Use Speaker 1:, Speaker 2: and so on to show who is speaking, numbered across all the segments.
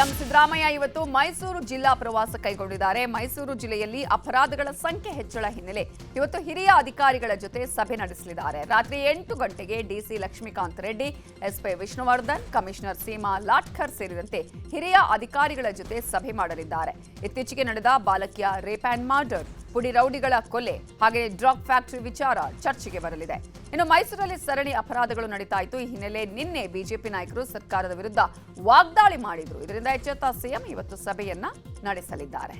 Speaker 1: CM Siddaramaiah ಇವತ್ತು ಮೈಸೂರು ಜಿಲ್ಲಾ ಪ್ರವಾಸ ಕೈಗೊಂಡಿದ್ದಾರೆ. ಮೈಸೂರು ಜಿಲ್ಲೆಯಲ್ಲಿ ಅಪರಾಧಗಳ ಸಂಖ್ಯೆ ಹೆಚ್ಚಳ ಹಿನ್ನೆಲೆ ಇವತ್ತು ಹಿರಿಯ ಅಧಿಕಾರಿಗಳ ಜೊತೆ ಸಭೆ ನಡೆಸಲಿದ್ದಾರೆ. ರಾತ್ರಿ ಎಂಟು ಗಂಟೆಗೆ DC Lakshmikant Reddy, SP Vishnuvardhan, commissioner Seema Latkar ಸೇರಿದಂತೆ ಹಿರಿಯ ಅಧಿಕಾರಿಗಳ ಜೊತೆ ಸಭೆ ಮಾಡಲಿದ್ದಾರೆ. ಇತ್ತೀಚೆಗೆ ನಡೆದ ಬಾಲಕಿಯ ರೇಪ್ ಆ್ಯಂಡ್ ಮರ್ಡರ್. ಪುಡಿ ರೌಡಿಗಳ ಕೊಲೆ. ಹಾಗೆ ಡ್ರಗ್ ಫ್ಯಾಕ್ಟರಿ ವಿಚಾರ ಚರ್ಚೆಗೆ ಬರಲಿದೆ. ಇನ್ನು ಮೈಸೂರಲ್ಲಿ ಸರಣಿ ಅಪರಾಧಗಳು ನಡೀತಾ ಇತ್ತು. ಈ ಹಿನ್ನೆಲೆ ನಿನ್ನೆ ಬಿಜೆಪಿ ನಾಯಕರು ಸರ್ಕಾರದ ವಿರುದ್ಧ ವಾಗ್ದಾಳಿ ಮಾಡಿದ್ರು. ಇದರಿಂದ ಎಚ್ಚೆತ್ತ ಸಿಎಂ ಇವತ್ತು ಸಭೆಯನ್ನ ನಡೆಸಲಿದ್ದಾರೆ.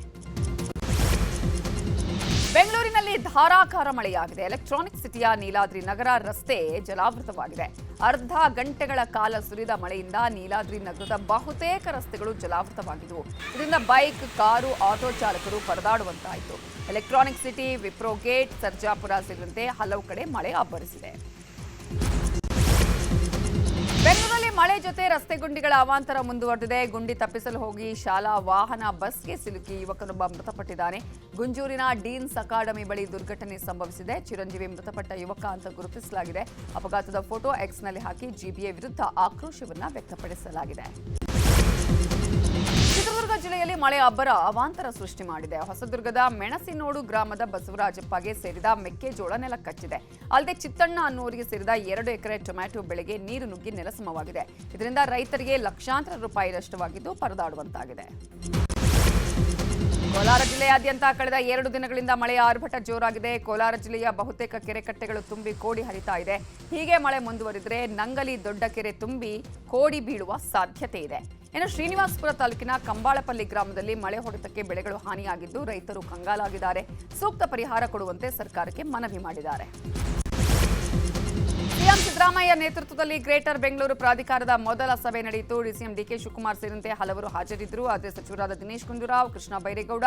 Speaker 1: ಬೆಂಗಳೂರಿನಲ್ಲಿ ಧಾರಾಕಾರ ಮಳೆಯಾಗಿದೆ. ಎಲೆಕ್ಟ್ರಾನಿಕ್ ಸಿಟಿಯ ನೀಲಾದ್ರಿ ನಗರ ರಸ್ತೆ ಜಲಾವೃತವಾಗಿದೆ. ಅರ್ಧ ಗಂಟೆಗಳ ಕಾಲ ಸುರಿದ ಮಳೆಯಿಂದ ನೀಲಾದ್ರಿ ನಗರದ ಬಹುತೇಕ ರಸ್ತೆಗಳು ಜಲಾವೃತವಾಗಿದ್ದವು ಇದರಿಂದ ಬೈಕ್, ಕಾರು, ಆಟೋ ಚಾಲಕರು ಪರದಾಡುವಂತಾಯಿತು. Electronic City, Wipro gate, Sarjapura ಸೇರಿದಂತೆ ಹಲವು ಕಡೆ ಮಳೆ ಅಬ್ಬರಿಸಿದೆ ಜೊತೆ ರಸ್ತೆ ಗುಂಡಿಗಳ ಅವಾಂತರ ಮುಂದುವರೆದಿದೆ. ಗುಂಡಿ ತಪ್ಪಿಸಲು ಹೋಗಿ ಶಾಲಾ ವಾಹನ, ಬಸ್ಗೆ ಸಿಲುಕಿ ಯುವಕನೊಬ್ಬ ಮೃತಪಟ್ಟಿದ್ದಾನೆ. ಗುಂಜೂರಿನ ಡೀನ್ಸ್ ಅಕಾಡೆಮಿ ಬಳಿ ದುರ್ಘಟನೆ ಸಂಭವಿಸಿದೆ. ಚಿರಂಜೀವಿ ಮೃತಪಟ್ಟ ಯುವಕ ಅಂತ ಗುರುತಿಸಲಾಗಿದೆ. ಅಪಘಾತದ ಫೋಟೋ ಎಕ್ಸ್ನಲ್ಲಿ ಹಾಕಿ ಜಿಬಿಎ ವಿರುದ್ಧ ಆಕ್ರೋಶವನ್ನ ವ್ಯಕ್ತಪಡಿಸಲಾಗಿದೆ. ಚಿತ್ರದುರ್ಗ ಜಿಲ್ಲೆಯಲ್ಲಿ ಮಳೆ ಅಬ್ಬರ ಅವಾಂತರ ಸೃಷ್ಟಿ ಮಾಡಿದೆ. ಹೊಸದುರ್ಗದ ಮೆಣಸಿನೋಡು ಗ್ರಾಮದ ಬಸವರಾಜಪ್ಪಗೆ ಸೇರಿದ ಮೆಕ್ಕೆಜೋಳ ನೆಲ ಕಚ್ಚಿದೆ. ಅಲ್ಲದೆ ಚಿತ್ತಣ್ಣ ಅನ್ನುವರಿಗೆ ಸೇರಿದ ಎರಡು ಎಕರೆ ಟೊಮ್ಯಾಟೊ ಬೆಳೆಗೆ ನೀರು ನುಗ್ಗಿ ನೆಲಸಮವಾಗಿದೆ. ಇದರಿಂದ ರೈತರಿಗೆ ಲಕ್ಷಾಂತರ ರೂಪಾಯಿ ನಷ್ಟವಾಗಿದ್ದು ಪರದಾಡುವಂತಾಗಿದೆ. ಕೋಲಾರ ಜಿಲ್ಲೆಯಾದ್ಯಂತ ಕಳೆದ ಎರಡು ದಿನಗಳಿಂದ ಮಳೆಯ ಆರ್ಭಟ ಜೋರಾಗಿದೆ. ಕೋಲಾರ ಜಿಲ್ಲೆಯ ಬಹುತೇಕ ಕೆರೆ ಕಟ್ಟೆಗಳು ತುಂಬಿ ಕೋಡಿ ಹರಿತಾ ಇದೆ. ಹೀಗೆ ಮಳೆ ಮುಂದುವರಿದರೆ ನಂಗಲಿ ದೊಡ್ಡ ಕೆರೆ ತುಂಬಿ ಕೋಡಿ ಬೀಳುವ ಸಾಧ್ಯತೆ ಇದೆ. ಇನ್ನು ಶ್ರೀನಿವಾಸಪುರ ತಾಲೂಕಿನ ಕಂಬಾಳಪಲ್ಲಿ ಗ್ರಾಮದಲ್ಲಿ ಮಳೆ ಹೊಡೆತಕ್ಕೆ ಬೆಳೆಗಳು ಹಾನಿಯಾಗಿದ್ದು ರೈತರು ಕಂಗಾಲಾಗಿದ್ದಾರೆ. ಸೂಕ್ತ ಪರಿಹಾರ ಕೊಡುವಂತೆ ಸರ್ಕಾರಕ್ಕೆ ಮನವಿ ಮಾಡಿದ್ದಾರೆ. ಸಿಎಂ ಸಿದ್ದರಾಮಯ್ಯ ನೇತೃತ್ವದಲ್ಲಿ ಗ್ರೇಟರ್ ಬೆಂಗಳೂರು ಪ್ರಾಧಿಕಾರದ ಮೊದಲ ಸಭೆ ನಡೆಯಿತು. ಡಿಸಿಎಂ ಡಿಕೆ ಶಿವಕುಮಾರ್ ಸೇರಿದಂತೆ ಹಲವರು ಹಾಜರಿದ್ದರು. ಆದರೆ ಸಚಿವರಾದ ದಿನೇಶ್ ಗುಂಡೂರಾವ್, ಕೃಷ್ಣ ಬೈರೇಗೌಡ,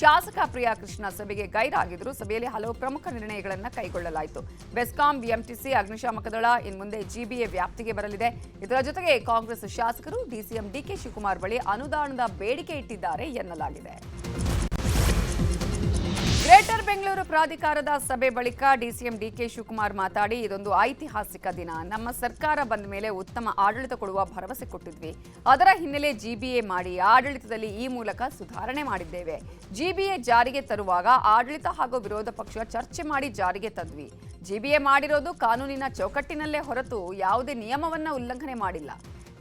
Speaker 1: ಶಾಸಕ ಪ್ರಿಯಾ ಕೃಷ್ಣ ಸಭೆಗೆ ಗೈರಾಗಿದ್ದರು ಸಭೆಯಲ್ಲಿ ಹಲವು ಪ್ರಮುಖ ನಿರ್ಣಯಗಳನ್ನು ಕೈಗೊಳ್ಳಲಾಯಿತು. ಬೆಸ್ಕಾಂ, ಬಿಎಂಟಿಸಿ, ಅಗ್ನಿಶಾಮಕ ದಳ ಇನ್ಮುಂದೆ ಜಿಬಿಎ ವ್ಯಾಪ್ತಿಗೆ ಬರಲಿದೆ. ಇದರ ಜೊತೆಗೆ ಕಾಂಗ್ರೆಸ್ ಶಾಸಕರು ಡಿಸಿಎಂ ಡಿಕೆ ಶಿವಕುಮಾರ್ ಬಳಿ ಅನುದಾನದ ಬೇಡಿಕೆ ಇಟ್ಟಿದ್ದಾರೆ ಎನ್ನಲಾಗಿದೆ. ಗ್ರೇಟರ್ ಬೆಂಗಳೂರು ಪ್ರಾಧಿಕಾರದ ಸಭೆ ಬಳಿಕ ಡಿಸಿಎಂ ಡಿಕೆ ಶಿವಕುಮಾರ್ ಮಾತಾಡಿ, ಇದೊಂದು ಐತಿಹಾಸಿಕ ದಿನ. ನಮ್ಮ ಸರ್ಕಾರ ಬಂದ ಮೇಲೆ ಉತ್ತಮ ಆಡಳಿತ ಕೊಡುವ ಭರವಸೆ ಕೊಟ್ಟಿದ್ವಿ. ಅದರ ಹಿನ್ನೆಲೆ ಜಿಬಿಎ ಮಾಡಿ, ಆಡಳಿತದಲ್ಲಿ ಈ ಮೂಲಕ ಸುಧಾರಣೆ ಮಾಡಿದ್ದೇವೆ. ಜಿಬಿಎ ಜಾರಿಗೆ ತರುವಾಗ ಆಡಳಿತ ಹಾಗೂ ವಿರೋಧ ಪಕ್ಷ ಚರ್ಚೆ ಮಾಡಿ ಜಾರಿಗೆ ತಂದ್ವಿ. ಜಿಬಿಎ ಮಾಡಿರೋದು ಕಾನೂನಿನ ಚೌಕಟ್ಟಿನಲ್ಲೇ ಹೊರತು ಯಾವುದೇ ನಿಯಮವನ್ನ ಉಲ್ಲಂಘನೆ ಮಾಡಿಲ್ಲ.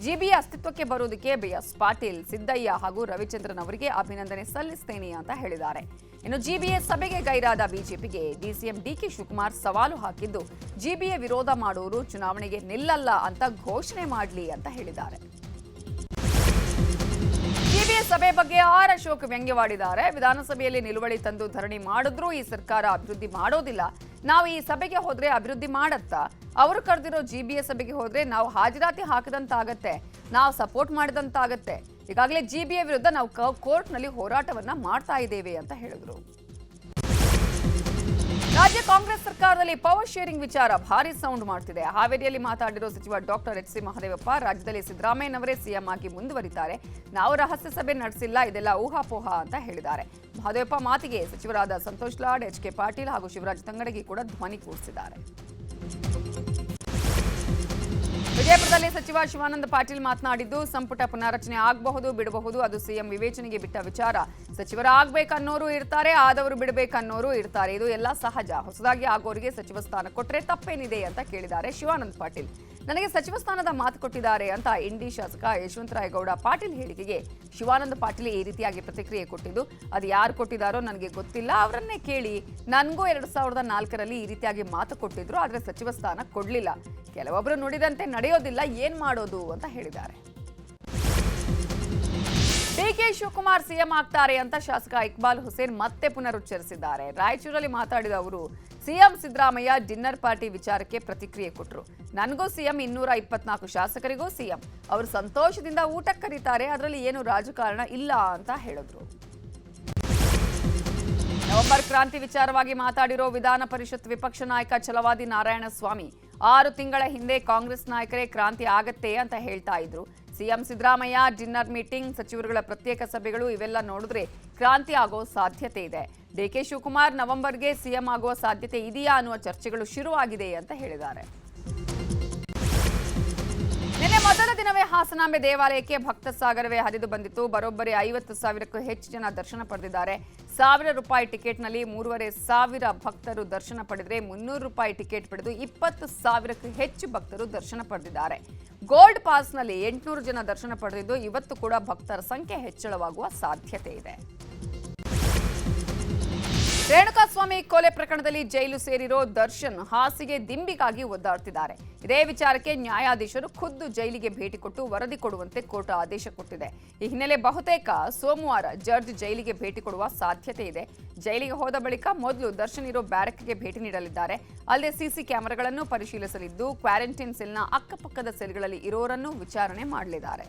Speaker 1: ಜಿಬಿಎ ಅಸ್ತಿತ್ವಕ್ಕೆ ಬರುವುದಕ್ಕೆ ಬಿಎಸ್ ಪಾಟೀಲ್, ಸಿದ್ದಯ್ಯ ಹಾಗೂ ರವಿಚಂದ್ರನ್ ಅವರಿಗೆ ಅಭಿನಂದನೆ ಸಲ್ಲಿಸ್ತೇನೆ ಅಂತ ಹೇಳಿದ್ದಾರೆ. ಇನ್ನು ಜಿಬಿಎ ಸಭೆಗೆ ಗೈರಾದ ಬಿಜೆಪಿಗೆ ಡಿಸಿಎಂ ಡಿಕೆ ಶಿವಕುಮಾರ್ ಸವಾಲು ಹಾಕಿದ್ದು, ಜಿಬಿಎ ವಿರೋಧ ಮಾಡುವರು ಚುನಾವಣೆಗೆ ನಿಲ್ಲಲ್ಲ ಅಂತ ಘೋಷಣೆ ಮಾಡಲಿ ಅಂತ ಹೇಳಿದ್ದಾರೆ. ಜಿಬಿಎ ಸಭೆ ಬಗ್ಗೆ ಆರ್ ಅಶೋಕ್ ವ್ಯಂಗ್ಯವಾಡಿದ್ದಾರೆ. ವಿಧಾನಸಭೆಯಲ್ಲಿ ನಿಲುವಳಿ ತಂದು ಧರಣಿ ಮಾಡಿದ್ರೂ ಈ ಸರ್ಕಾರ ಅಭಿವೃದ್ಧಿ ಮಾಡೋದಿಲ್ಲ. ನಾವು ಈ ಸಭೆಗೆ ಹೋದ್ರೆ ಅಭಿವೃದ್ಧಿ ಮಾಡತ್ತಾ? ಅವರು ಕರೆದಿರೋ ಜಿಬಿಎ ಸಭೆಗೆ ಹೋದ್ರೆ ನಾವು ಹಾಜರಾತಿ ಹಾಕದಂತಾಗತ್ತೆ, ನಾವು ಸಪೋರ್ಟ್ ಮಾಡಿದಂತಾಗತ್ತೆ. ಈಗಾಗಲೇ ಜಿಬಿಎ ವಿರುದ್ಧ ನಾವು ಕೋರ್ಟ್ನಲ್ಲಿ ಹೋರಾಟವನ್ನ ಮಾಡ್ತಾ ಇದ್ದೇವೆ ಅಂತ ಹೇಳಿದ್ರು. ರಾಜ್ಯ ಕಾಂಗ್ರೆಸ್ ಸರ್ಕಾರದಲ್ಲಿ ಪವರ್ ಶೇರಿಂಗ್ ವಿಚಾರ ಭಾರಿ ಸೌಂಡ್ ಮಾಡ್ತಿದೆ. ಹಾವೇರಿಯಲ್ಲಿ ಮಾತಾಡಿರುವ ಸಚಿವ ಡಾಕ್ಟರ್ ಎಚ್ ಸಿ ಮಹದೇವಪ್ಪ ರಾಜ್ಯದಲ್ಲಿ ಸಿದ್ದರಾಮಯ್ಯನವರೇ ಸಿಎಂ ಆಗಿ ಮುಂದುವರಿತಾರೆ ನಾವು ರಹಸ್ಯ ಸಭೆ ನಡೆಸಿಲ್ಲ, ಇದೆಲ್ಲ ಊಹಾಪೋಹ ಅಂತ ಹೇಳಿದ್ದಾರೆ. ಮಹದೇವಪ್ಪ ಮಾತಿಗೆ ಸಚಿವರಾದ ಸಂತೋಷ್ ಲಾಡ್, ಎಚ್ ಕೆ ಪಾಟೀಲ್ ಹಾಗೂ ಶಿವರಾಜ್ ತಂಗಡಗಿ ಕೂಡ ಧ್ವನಿ ಕೂರಿಸಿದ್ದಾರೆ. ವಿಜಯಪುರದಲ್ಲಿ ಸಚಿವ ಶಿವಾನಂದ ಪಾಟೀಲ್ ಮಾತನಾಡಿದ್ದು, ಸಂಪುಟ ಪುನಾರಚನೆ ಆಗಬಹುದು, ಬಿಡಬಹುದು, ಅದು ಸಿಎಂ ವಿವೇಚನೆಗೆ ಬಿಟ್ಟ ವಿಚಾರ. ಸಚಿವರು ಆಗ್ಬೇಕನ್ನೋರು ಇರ್ತಾರೆ, ಆದವರು ಬಿಡಬೇಕನ್ನೋರು ಇರ್ತಾರೆ. ಇದು ಎಲ್ಲ ಸಹಜ. ಹೊಸದಾಗಿ ಆಗೋರಿಗೆ ಸಚಿವ ಸ್ಥಾನ ಕೊಟ್ಟರೆ ತಪ್ಪೇನಿದೆ ಅಂತ ಕೇಳಿದ್ದಾರೆ ಶಿವಾನಂದ ಪಾಟೀಲ್. ನನಗೆ ಸಚಿವ ಸ್ಥಾನದ ಮಾತು ಕೊಟ್ಟಿದ್ದಾರೆ ಅಂತ ಇಂಡಿ ಶಾಸಕ ಯಶವಂತರಾಯಗೌಡ ಪಾಟೀಲ್ ಹೇಳಿಕೆಗೆ ಶಿವಾನಂದ ಪಾಟೀಲ್ ಈ ರೀತಿಯಾಗಿ ಪ್ರತಿಕ್ರಿಯೆ ಕೊಟ್ಟಿದ್ದು, ಅದು ಯಾರು ಕೊಟ್ಟಿದ್ದಾರೋ ನನಗೆ ಗೊತ್ತಿಲ್ಲ. ಅವರನ್ನೇ ಕೇಳಿ, ನನಗೂ ಎರಡು ಸಾವಿರದ ನಾಲ್ಕರಲ್ಲಿ ಈ ರೀತಿಯಾಗಿ ಮಾತು ಕೊಟ್ಟಿದ್ರು, ಆದರೆ ಸಚಿವ ಸ್ಥಾನ ಕೊಡಲಿಲ್ಲ. ಕೆಲವೊಬ್ಬರು ನುಡಿದಂತೆ ನಡೆಯೋದಿಲ್ಲ, ಏನ್ ಮಾಡೋದು ಅಂತ ಹೇಳಿದ್ದಾರೆ. ಡಿಕೆ ಶಿವಕುಮಾರ್ ಸಿಎಂ ಆಗ್ತಾರೆ ಅಂತ ಶಾಸಕ ಇಕ್ಬಾಲ್ ಹುಸೇನ್ ಮತ್ತೆ ಪುನರುಚ್ಚರಿಸಿದ್ದಾರೆ. ರಾಯಚೂರಲ್ಲಿ ಮಾತಾಡಿದ ಅವರು, ಸಿಎಂ ಸಿದ್ದರಾಮಯ್ಯ ಡಿನ್ನರ್ ಪಾರ್ಟಿ ವಿಚಾರಕ್ಕೆ ಪ್ರತಿಕ್ರಿಯೆ ಕೊಟ್ಟರು ನನಗೂ ಸಿಎಂ ಇನ್ನೂರ ಇಪ್ಪತ್ನಾಲ್ಕು ಶಾಸಕರಿಗೂ ಸಿಎಂ. ಅವರು ಸಂತೋಷದಿಂದ ಊಟಕ್ಕೆ ಕರೀತಾರೆ, ಅದರಲ್ಲಿ ಏನು ರಾಜಕಾರಣ ಇಲ್ಲ ಅಂತ ಹೇಳಿದ್ರು. ನವೆಂಬರ್ ಕ್ರಾಂತಿ ವಿಚಾರವಾಗಿ ಮಾತಾಡಿರೋ ವಿಧಾನ ಪರಿಷತ್ ವಿಪಕ್ಷ ನಾಯಕ ಛಲವಾದಿ ನಾರಾಯಣಸ್ವಾಮಿ ಆರು ತಿಂಗಳ ಹಿಂದೆ ಕಾಂಗ್ರೆಸ್ ನಾಯಕರೇ ಕ್ರಾಂತಿ ಆಗತ್ತೆ ಅಂತ ಹೇಳ್ತಾ ಇದ್ರು. ಸಿಎಂ ಸಿದ್ದರಾಮಯ್ಯ ಡಿನ್ನರ್ ಮೀಟಿಂಗ್, ಸಚಿವರುಗಳ ಪ್ರತ್ಯೇಕ ಸಭೆಗಳು ಇವೆಲ್ಲ ನೋಡಿದ್ರೆ ಕ್ರಾಂತಿ ಆಗೋ ಸಾಧ್ಯತೆ ಇದೆ. ಡಿಕೆ ಶಿವಕುಮಾರ್ ನವೆಂಬರ್ಗೆ ಸಿಎಂ ಆಗುವ ಸಾಧ್ಯತೆ ಇದೆಯಾ ಅನ್ನುವ ಚರ್ಚೆಗಳು ಶುರುವಾಗಿದೆ ಅಂತ ಹೇಳಿದ್ದಾರೆ. ದಿನವೇ ಹಾಸನಾಂಬೆ ದೇವಾಲಯಕ್ಕೆ ಭಕ್ತ ಸಾಗರವೇ ಹರಿದು ಬಂದಿತ್ತು. ಬರೋಬ್ಬರಿ ಐವತ್ತು ಸಾವಿರಕ್ಕೂ ಹೆಚ್ಚು ಜನ ದರ್ಶನ ಪಡೆದಿದ್ದಾರೆ. ಸಾವಿರ ರೂಪಾಯಿ ಟಿಕೆಟ್ನಲ್ಲಿ ಮೂರುವರೆ ಸಾವಿರ ಭಕ್ತರು ದರ್ಶನ ಪಡೆದರೆ ಮುನ್ನೂರು ರೂಪಾಯಿ ಟಿಕೆಟ್ ಪಡೆದು ಇಪ್ಪತ್ತು ಸಾವಿರಕ್ಕೂ ಹೆಚ್ಚು ಭಕ್ತರು ದರ್ಶನ ಪಡೆದಿದ್ದಾರೆ. ಗೋಲ್ಡ್ ಪಾಸ್ನಲ್ಲಿ ಎಂಟುನೂರು ಜನ ದರ್ಶನ ಪಡೆದಿದ್ದು, ಇವತ್ತು ಕೂಡ ಭಕ್ತರ ಸಂಖ್ಯೆ ಹೆಚ್ಚಳವಾಗುವ ಸಾಧ್ಯತೆ ಇದೆ. ರೇಣುಕಾಸ್ವಾಮಿ ಕೊಲೆ ಪ್ರಕರಣದಲ್ಲಿ ಜೈಲು ಸೇರಿರೋ ದರ್ಶನ್ ಹಾಸಿಗೆ ದಿಂಬಿಗಾಗಿ ಒದ್ದಾಡ್ತಿದ್ದಾರೆ. ಇದೇ ವಿಚಾರಕ್ಕೆ ನ್ಯಾಯಾಧೀಶರು ಖುದ್ದು ಜೈಲಿಗೆ ಭೇಟಿ ಕೊಟ್ಟು ವರದಿ ಕೊಡುವಂತೆ ಕೋರ್ಟ್ ಆದೇಶ ಕೊಟ್ಟಿದೆ. ಈ ಹಿನ್ನೆಲೆ ಬಹುತೇಕ ಸೋಮವಾರ ಜಡ್ಜ್ ಜೈಲಿಗೆ ಭೇಟಿ ಕೊಡುವ ಸಾಧ್ಯತೆ ಇದೆ. ಜೈಲಿಗೆ ಹೋದ ಬಳಿಕ ಮೊದಲು ದರ್ಶನ್ ಇರೋ ಬ್ಯಾರಕ್ಗೆ ಭೇಟಿ ನೀಡಲಿದ್ದಾರೆ. ಅಲ್ಲದೆ ಸಿಸಿ ಕ್ಯಾಮೆರಾಗಳನ್ನು ಪರಿಶೀಲಿಸಲಿದ್ದು ಕ್ವಾರಂಟೈನ್ ಸೆಲ್ನ ಅಕ್ಕಪಕ್ಕದ ಸೆಲ್ಗಳಲ್ಲಿ ಇರೋರನ್ನು ವಿಚಾರಣೆ ಮಾಡಲಿದ್ದಾರೆ.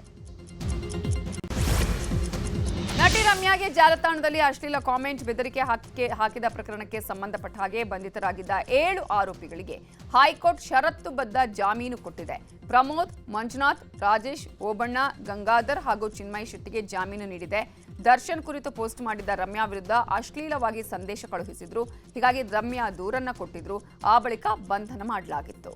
Speaker 1: ನಟಿ ರಮ್ಯಾಗೆ ಜಾಲತಾಣದಲ್ಲಿ ಅಶ್ಲೀಲ ಕಾಮೆಂಟ್ ಬೆದರಿಕೆ ಹಾಕಿ ಹಾಕಿದ ಪ್ರಕರಣಕ್ಕೆ ಸಂಬಂಧಪಟ್ಟ ಹಾಗೆ ಬಂಧಿತರಾಗಿದ್ದ ಏಳು ಆರೋಪಿಗಳಿಗೆ ಹೈಕೋರ್ಟ್ ಷರತ್ತುಬದ್ಧ ಜಾಮೀನು ಕೊಟ್ಟಿದೆ. ಪ್ರಮೋದ್, ಮಂಜುನಾಥ್, ರಾಜೇಶ್, ಓಬಣ್ಣ, ಗಂಗಾಧರ್ ಹಾಗೂ ಚಿನ್ಮಯ್ ಶೆಟ್ಟಿಗೆ ಜಾಮೀನು ನೀಡಿದೆ. ದರ್ಶನ್ ಕುರಿತು ಪೋಸ್ಟ್ ಮಾಡಿದ್ದ ರಮ್ಯಾ ವಿರುದ್ಧ ಅಶ್ಲೀಲವಾಗಿ ಸಂದೇಶ ಕಳುಹಿಸಿದ್ರು. ಹೀಗಾಗಿ ರಮ್ಯಾ ದೂರನ್ನ ಕೊಟ್ಟಿದ್ರು. ಆ ಬಳಿಕ ಬಂಧನ ಮಾಡಲಾಗಿತ್ತು.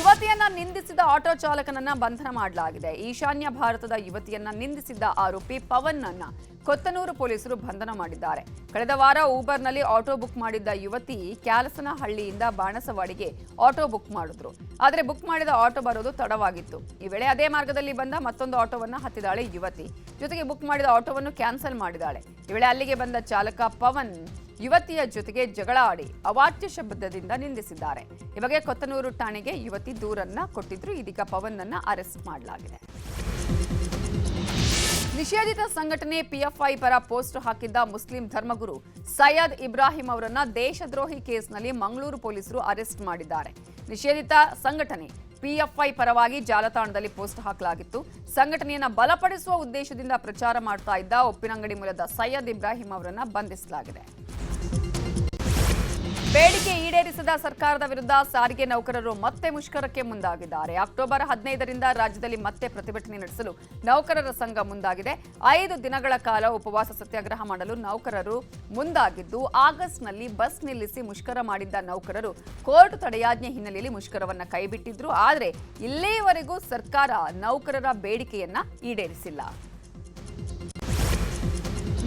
Speaker 1: ಯುವತಿಯನ್ನ ನಿಂದಿಸಿದ ಆಟೋ ಚಾಲಕನನ್ನ ಬಂಧನ ಮಾಡಲಾಗಿದೆ. ಈಶಾನ್ಯ ಭಾರತದ ಯುವತಿಯನ್ನ ನಿಂದಿಸಿದ್ದ ಆರೋಪಿ ಪವನ್ ಅನ್ನ ಕೊತ್ತನೂರು ಪೊಲೀಸರು ಬಂಧನ ಮಾಡಿದ್ದಾರೆ. ಕಳೆದ ವಾರ ಊಬರ್ನಲ್ಲಿ ಆಟೋ ಬುಕ್ ಮಾಡಿದ್ದ ಯುವತಿ ಕ್ಯಾಲಸನಹಳ್ಳಿಯಿಂದ ಬಾಣಸವಾಡಿಗೆ ಆಟೋ ಬುಕ್ ಮಾಡಿದ್ರು. ಆದರೆ ಬುಕ್ ಮಾಡಿದ ಆಟೋ ಬರೋದು ತಡವಾಗಿತ್ತು. ಈ ವೇಳೆ ಅದೇ ಮಾರ್ಗದಲ್ಲಿ ಬಂದ ಮತ್ತೊಂದು ಆಟೋವನ್ನು ಹತ್ತಿದಾಳೆ ಯುವತಿ. ಜೊತೆಗೆ ಬುಕ್ ಮಾಡಿದ ಆಟೋವನ್ನು ಕ್ಯಾನ್ಸಲ್ ಮಾಡಿದಾಳೆ ಈ ವೇಳೆ ಅಲ್ಲಿಗೆ ಬಂದ ಚಾಲಕ ಪವನ್ ಯುವತಿಯ ಜೊತೆಗೆ ಜಗಳ ಆಡಿ ಅವಾಚ್ಯ ಶಬ್ದದಿಂದ ನಿಂದಿಸಿದ್ದಾರೆ. ಬಗ್ಗೆ ಕೊತ್ತನೂರು ಠಾಣೆಗೆ ಯುವತಿ ದೂರನ್ನ ಕೊಟ್ಟಿದ್ರು. ಇದೀಗ ಪವನ್ನನ್ನ ಅರೆಸ್ಟ್ ಮಾಡಲಾಗಿದೆ. ನಿಷೇಧಿತ ಸಂಘಟನೆ ಪಿಎಫ್ಐ ಪರ ಪೋಸ್ಟ್ ಹಾಕಿದ್ದ ಮುಸ್ಲಿಂ ಧರ್ಮಗುರು ಸೈಯದ್ ಇಬ್ರಾಹಿಂ ಅವರನ್ನ ದೇಶದ್ರೋಹಿ ಕೇಸ್ನಲ್ಲಿ ಮಂಗಳೂರು ಪೊಲೀಸರು ಅರೆಸ್ಟ್ ಮಾಡಿದ್ದಾರೆ. ನಿಷೇಧಿತ ಸಂಘಟನೆ ಪಿಎಫ್ಐ ಪರವಾಗಿ ಜಾಲತಾಣದಲ್ಲಿ ಪೋಸ್ಟ್ ಹಾಕಲಾಗಿತ್ತು. ಸಂಘಟನೆಯನ್ನು ಬಲಪಡಿಸುವ ಉದ್ದೇಶದಿಂದ ಪ್ರಚಾರ ಮಾಡ್ತಾ ಇದ್ದ ಉಪ್ಪಿನಂಗಡಿ ಮೂಲದ ಸೈಯದ್ ಇಬ್ರಾಹಿಂ ಅವರನ್ನ ಬಂಧಿಸಲಾಗಿದೆ. ಬೇಡಿಕೆ ಈಡೇರಿಸದ ಸರ್ಕಾರದ ವಿರುದ್ಧ ಸಾರಿಗೆ ನೌಕರರು ಮತ್ತೆ ಮುಷ್ಕರಕ್ಕೆ ಮುಂದಾಗಿದ್ದಾರೆ. ಅಕ್ಟೋಬರ್ ಹದಿನೈದರಿಂದ ರಾಜ್ಯದಲ್ಲಿ ಮತ್ತೆ ಪ್ರತಿಭಟನೆ ನಡೆಸಲು ನೌಕರರ ಸಂಘ ಮುಂದಾಗಿದೆ. ಐದು ದಿನಗಳ ಕಾಲ ಉಪವಾಸ ಸತ್ಯಾಗ್ರಹ ಮಾಡಲು ನೌಕರರು ಮುಂದಾಗಿದ್ದು, ಆಗಸ್ಟ್ನಲ್ಲಿ ಬಸ್ ನಿಲ್ಲಿಸಿ ಮುಷ್ಕರ ಮಾಡಿದ್ದ ನೌಕರರು ಕೋರ್ಟ್ ತಡೆಯಾಜ್ಞೆ ಹಿನ್ನೆಲೆಯಲ್ಲಿ ಮುಷ್ಕರವನ್ನು ಕೈಬಿಟ್ಟಿದ್ರು. ಆದರೆ ಇಲ್ಲಿಯವರೆಗೂ ಸರ್ಕಾರ ನೌಕರರ ಬೇಡಿಕೆಯನ್ನ ಈಡೇರಿಸಿಲ್ಲ.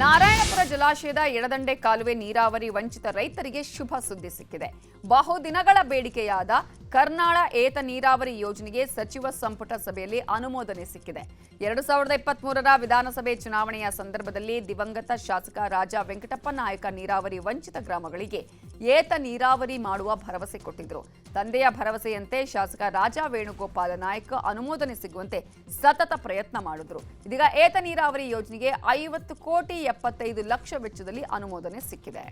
Speaker 1: ನಾರಾಯಣಪುರ ಜಲಾಶಯದ ಎಡದಂಡೆ ಕಾಲುವೆ ನೀರಾವರಿ ವಂಚಿತ ರೈತರಿಗೆ ಶುಭ ಸುದ್ದಿ ಸಿಕ್ಕಿದೆ. ಬಹುದಿನಗಳ ಬೇಡಿಕೆಯಾದ ಕರ್ನಾಳ ಏತ ನೀರಾವರಿ ಯೋಜನೆಗೆ ಸಚಿವ ಸಂಪುಟ ಸಭೆಯಲ್ಲಿ ಅನುಮೋದನೆ ಸಿಕ್ಕಿದೆ. ಎರಡು ಸಾವಿರದ ಇಪ್ಪತ್ಮೂರರ ವಿಧಾನಸಭೆ ಚುನಾವಣೆಯ ಸಂದರ್ಭದಲ್ಲಿ ದಿವಂಗತ ಶಾಸಕ ರಾಜ ವೆಂಕಟಪ್ಪ ನಾಯಕ ನೀರಾವರಿ ವಂಚಿತ ಗ್ರಾಮಗಳಿಗೆ ಏತ ನೀರಾವರಿ ಮಾಡುವ ಭರವಸೆ ಕೊಟ್ಟಿದ್ರು. ತಂದೆಯ ಭರವಸೆಯಂತೆ ಶಾಸಕ ರಾಜಾ ವೇಣುಗೋಪಾಲ ನಾಯಕ್ ಅನುಮೋದನೆ ಸಿಗುವಂತೆ ಸತತ ಪ್ರಯತ್ನ ಮಾಡಿದ್ರು. ಇದೀಗ ಏತ ನೀರಾವರಿ ಯೋಜನೆಗೆ ಐವತ್ತು ಕೋಟಿ ಎಪ್ಪತ್ತೈದು ಲಕ್ಷ ವೆಚ್ಚದಲ್ಲಿ ಅನುಮೋದನೆ ಸಿಕ್ಕಿದೆ.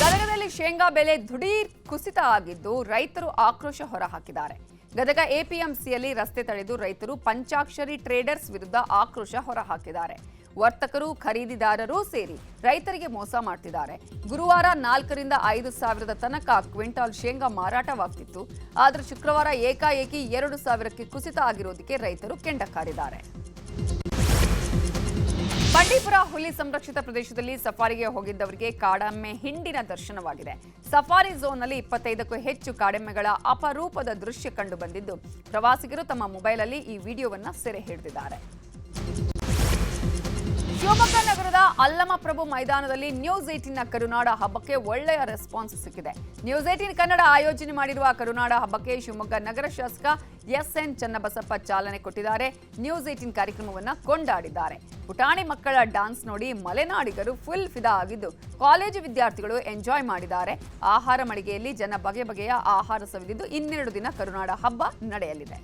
Speaker 1: ಗದಗದಲ್ಲಿ ಶೇಂಗಾ ಬೆಲೆ ದುಡೀರ್ ಕುಸಿತ ಆಗಿದ್ದು ರೈತರು ಆಕ್ರೋಶ ಹೊರಹಾಕಿದ್ದಾರೆ. ಗದಗ ಎಪಿಎಂಸಿಯಲ್ಲಿ ರಸ್ತೆ ತಡೆದು ರೈತರು ಪಂಚಾಕ್ಷರಿ ಟ್ರೇಡರ್ಸ್ ವಿರುದ್ಧ ಆಕ್ರೋಶ ಹೊರಹಾಕಿದ್ದಾರೆ. ವರ್ತಕರು, ಖರೀದಿದಾರರು ಸೇರಿ ರೈತರಿಗೆ ಮೋಸ ಮಾಡ್ತಿದ್ದಾರೆ. ಗುರುವಾರ ನಾಲ್ಕರಿಂದ ಐದು ಸಾವಿರದ ತನಕ ಕ್ವಿಂಟಾಲ್ ಶೇಂಗಾ ಮಾರಾಟವಾಗ್ತಿತ್ತು. ಆದರೆ ಶುಕ್ರವಾರ ಏಕಾಏಕಿ ಎರಡು ಸಾವಿರಕ್ಕೆ ಕುಸಿತ ಆಗಿರೋದಕ್ಕೆ ರೈತರು ಕೆಂಡ ಕಾರಿದ್ದಾರೆ ಬಂಡೀಪುರ ಹುಲಿ ಸಂರಕ್ಷಿತ ಪ್ರದೇಶದಲ್ಲಿ ಸಫಾರಿಗೆ ಹೋಗಿದ್ದವರಿಗೆ ಕಾಡೆಮ್ಮೆ ಹಿಂಡಿನ ದರ್ಶನವಾಗಿದೆ. ಸಫಾರಿ ಝೋನ್ನಲ್ಲಿ ಇಪ್ಪತ್ತೈದಕ್ಕೂ ಹೆಚ್ಚು ಕಾಡೆಮ್ಮೆಗಳ ಅಪರೂಪದ ದೃಶ್ಯ ಕಂಡು ಬಂದಿದ್ದು, ಪ್ರವಾಸಿಗರು ತಮ್ಮ ಮೊಬೈಲಲ್ಲಿ ಈ ವಿಡಿಯೋವನ್ನ ಸೆರೆ ಹಿಡಿದಿದ್ದಾರೆ. ಶಿವಮೊಗ್ಗ ನಗರದ ಅಲ್ಲಮಪ್ರಭು ಮೈದಾನದಲ್ಲಿ ನ್ಯೂಸ್ ಏಟಿನ ಕರುನಾಡ ಹಬ್ಬಕ್ಕೆ ಒಳ್ಳೆಯ ರೆಸ್ಪಾನ್ಸ್ ಸಿಕ್ಕಿದೆ. ನ್ಯೂಸ್ ಏಟಿನ್ ಕನ್ನಡ ಆಯೋಜನೆ ಮಾಡಿರುವ ಕರುನಾಡ ಹಬ್ಬಕ್ಕೆ ಶಿವಮೊಗ್ಗ ನಗರ ಶಾಸಕ ಎಸ್ ಎನ್ ಚನ್ನಬಸಪ್ಪ ಚಾಲನೆ ಕೊಟ್ಟಿದ್ದಾರೆ. ನ್ಯೂಸ್ ಏಟಿನ್ ಕಾರ್ಯಕ್ರಮವನ್ನು ಕೊಂಡಾಡಿದ್ದಾರೆ. ಪುಟಾಣಿ ಮಕ್ಕಳ ಡಾನ್ಸ್ ನೋಡಿ ಮಲೆನಾಡಿಗರು ಫುಲ್ ಫಿದಾ ಆಗಿದ್ದು ಕಾಲೇಜು ವಿದ್ಯಾರ್ಥಿಗಳು ಎಂಜಾಯ್ ಮಾಡಿದ್ದಾರೆ. ಆಹಾರ ಮಳಿಗೆಯಲ್ಲಿ ಜನ ಬಗೆ ಬಗೆಯ ಆಹಾರ ಸವಿದಿದ್ದು, ಇನ್ನೆರಡು ದಿನ ಕರುನಾಡ ಹಬ್ಬ ನಡೆಯಲಿದೆ.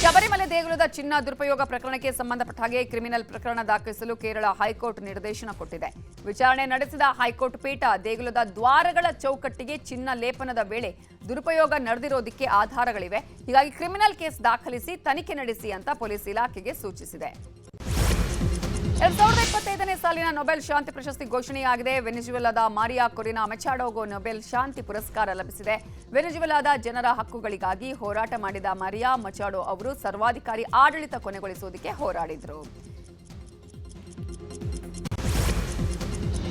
Speaker 1: ಶಬರಿಮಲೆ ದೇಗುಲದ ಚಿನ್ನ ದುರುಪಯೋಗ ಪ್ರಕರಣಕ್ಕೆ ಸಂಬಂಧಪಟ್ಟ ಹಾಗೆ ಕ್ರಿಮಿನಲ್ ಪ್ರಕರಣ ದಾಖಲಿಸಲು ಕೇರಳ ಹೈಕೋರ್ಟ್ ನಿರ್ದೇಶನ ಕೊಟ್ಟಿದೆ. ವಿಚಾರಣೆ ನಡೆಸಿದ ಹೈಕೋರ್ಟ್ ಪೀಠ ದೇಗುಲದ ದ್ವಾರಗಳ ಚೌಕಟ್ಟಿಗೆ ಚಿನ್ನ ಲೇಪನದ ವೇಳೆ ದುರುಪಯೋಗ ನಡೆದಿರೋದಕ್ಕೆ ಆಧಾರಗಳಿವೆ. ಹೀಗಾಗಿ ಕ್ರಿಮಿನಲ್ ಕೇಸ್ ದಾಖಲಿಸಿ ತನಿಖೆ ನಡೆಸಿ ಅಂತ ಪೊಲೀಸ್ ಇಲಾಖೆಗೆ ಸೂಚಿಸಿದೆ. ಎರಡ್ ಸಾವಿರದ ಇಪ್ಪತ್ತೈದನೇ ಸಾಲಿನ ನೊಬೆಲ್ ಶಾಂತಿ ಪ್ರಶಸ್ತಿ ಘೋಷಣೆಯಾಗಿದೆ. ವೆನಿಜುವೆಲಾದ ಮಾರಿಯಾ ಕೊರಿನಾ ಮೆಚಾಡೋಗೋ ನೊಬೆಲ್ ಶಾಂತಿ ಪುರಸ್ಕಾರ ಲಭಿಸಿದೆ. ವೆನಿಜುವೆಲಾದ ಜನರ ಹಕ್ಕುಗಳಿಗಾಗಿ ಹೋರಾಟ ಮಾಡಿದ ಮಾರಿಯಾ ಮಚಾಡೋ ಅವರು ಸರ್ವಾಧಿಕಾರಿ ಆಡಳಿತ ಕೊನೆಗೊಳಿಸುವುದಕ್ಕೆ ಹೋರಾಡಿದ್ರು.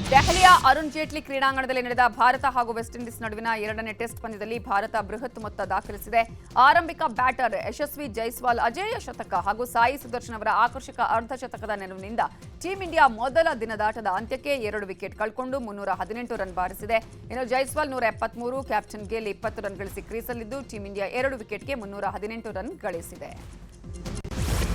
Speaker 1: ದೆಹಲಿಯ ಅರುಣ್ ಜೇಟ್ಲಿ ಕ್ರೀಡಾಂಗಣದಲ್ಲಿ ನಡೆದ ಭಾರತ ಹಾಗೂ ವೆಸ್ಟ್ ಇಂಡೀಸ್ ನಡುವಿನ ಎರಡನೇ ಟೆಸ್ಟ್ ಪಂದ್ಯದಲ್ಲಿ ಭಾರತ ಬೃಹತ್ ಮೊತ್ತ ದಾಖಲಿಸಿದೆ. ಆರಂಭಿಕ ಬ್ಯಾಟರ್ ಯಶಸ್ವಿ ಜೈಸ್ವಾಲ್ ಅಜೇಯ ಶತಕ ಹಾಗೂ ಸಾಯಿ ಸುದರ್ಶನ್ ಅವರ ಆಕರ್ಷಕ ಅರ್ಧಶತಕದ ನೆರವಿನಿಂದ ಟೀಂ ಇಂಡಿಯಾ ಮೊದಲ ದಿನದಾಟದ ಅಂತ್ಯಕ್ಕೆ ಎರಡು ವಿಕೆಟ್ ಕಳ್ಕೊಂಡು ಮುನ್ನೂರ ಹದಿನೆಂಟು ರನ್ ಬಾರಿಸಿದೆ. ಇನ್ನು ಜೈಸ್ವಾಲ್ ನೂರ ಎಪ್ಪತ್ಮೂರು, ಕ್ಯಾಪ್ಟನ್ ಗೇಲ್ ಇಪ್ಪತ್ತು ರನ್ ಗಳಿಸಿ ಕ್ರೀಸಲ್ಲಿದ್ದು ಟೀಂ ಇಂಡಿಯಾ ಎರಡು ವಿಕೆಟ್ಗೆ ಮುನ್ನೂರ ಹದಿನೆಂಟು ರನ್ ಗಳಿಸಿದೆ.